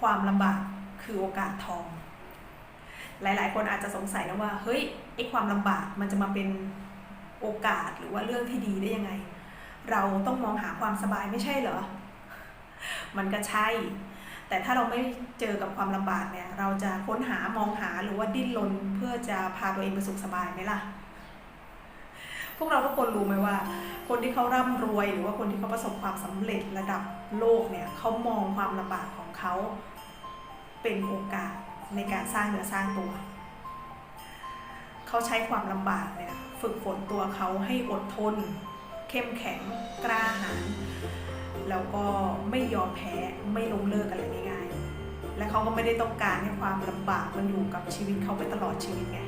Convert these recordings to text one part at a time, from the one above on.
ความลำบากคือโอกาสทอง หลาย ๆ คนอาจจะสงสัยนะว่าเฮ้ยไอ้ความลำบากมันจะมาเป็นโอกาสหรือว่าเรื่องที่ดีได้ยังไง เราต้องมองหาความสบายไม่ใช่เหรอ มันก็ใช่ แต่ถ้าเราไม่เจอกับความลำบากเนี่ย เราจะค้นหามองหาหรือว่าดิ้นรนเพื่อจะพาตัวเองไปสุขสบายไหมล่ะ พวกเราทุกคนรู้ไหมว่า คนที่เขาร่ำรวยหรือว่าคนที่เขาประสบความสำเร็จระดับโลกเนี่ยเขามองความลำบากของเขาเป็นโอกาสในการสร้างเนื้อสร้างตัว เขาใช้ความลำบากเนี่ยฝึกฝนตัวเขาให้อดทน เข้มแข็งกล้าหาญแล้วก็ไม่ยอมแพ้ไม่ล้มเลิกอะไรง่ายๆและเขาก็ไม่ได้ต้องการให้ความลำบากมันอยู่กับชีวิตเขาไปตลอดชีวิตไง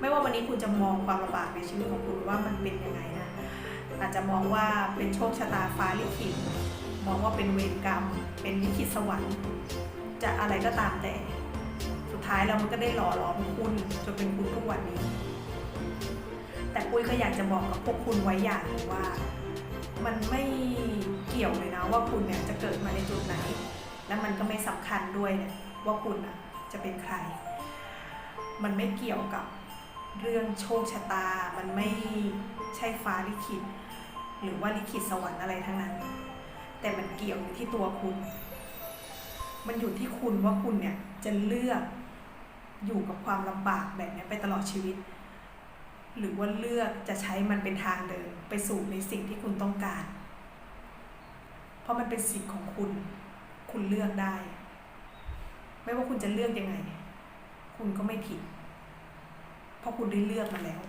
ไม่ว่าวันนี้คุณจะมองความลำบากในชีวิตของคุณว่ามันเป็นยังไงนะ อาจจะมองว่าเป็นโชคชะตาฟ้าลิขิต มองว่าเป็นเวรกรรม เป็นลิขิตสวรรค์ จะอะไรก็ตามแต่ สุดท้ายแล้วมันก็ได้หล่อหลอมคุณจนเป็นคุณทุกวันนี้ แต่ปุ้ยก็อยากจะบอกกับพวกคุณไว้อย่างหนึงว่า มันไม่เกี่ยวเลยนะว่าคุณเนี่ยจะเกิดมาในจุดไหน และมันก็ไม่สำคัญด้วยเนี่ยว่าคุณอะจะเป็นใคร มันไม่เกี่ยวกับ เรื่องโชคชะตา มันไม่ใช่ฟ้าลิขิต หรือว่าลิขิตสวรรค์อะไรทั้งนั้น แต่มันเกี่ยวอยู่ที่ตัวคุณ มันอยู่ที่คุณว่าคุณเนี่ยจะเลือกอยู่กับความลำบากแบบนี้ไปตลอดชีวิต หรือว่าเลือกจะใช้มันเป็นทางเดินไปสู่ในสิ่งที่คุณต้องการ เพราะมันเป็นสิทธิ์ของคุณ คุณเลือกได้ ไม่ว่าคุณจะเลือกยังไง คุณก็ไม่ผิด เพราะคุณได้เลือกมาแล้ว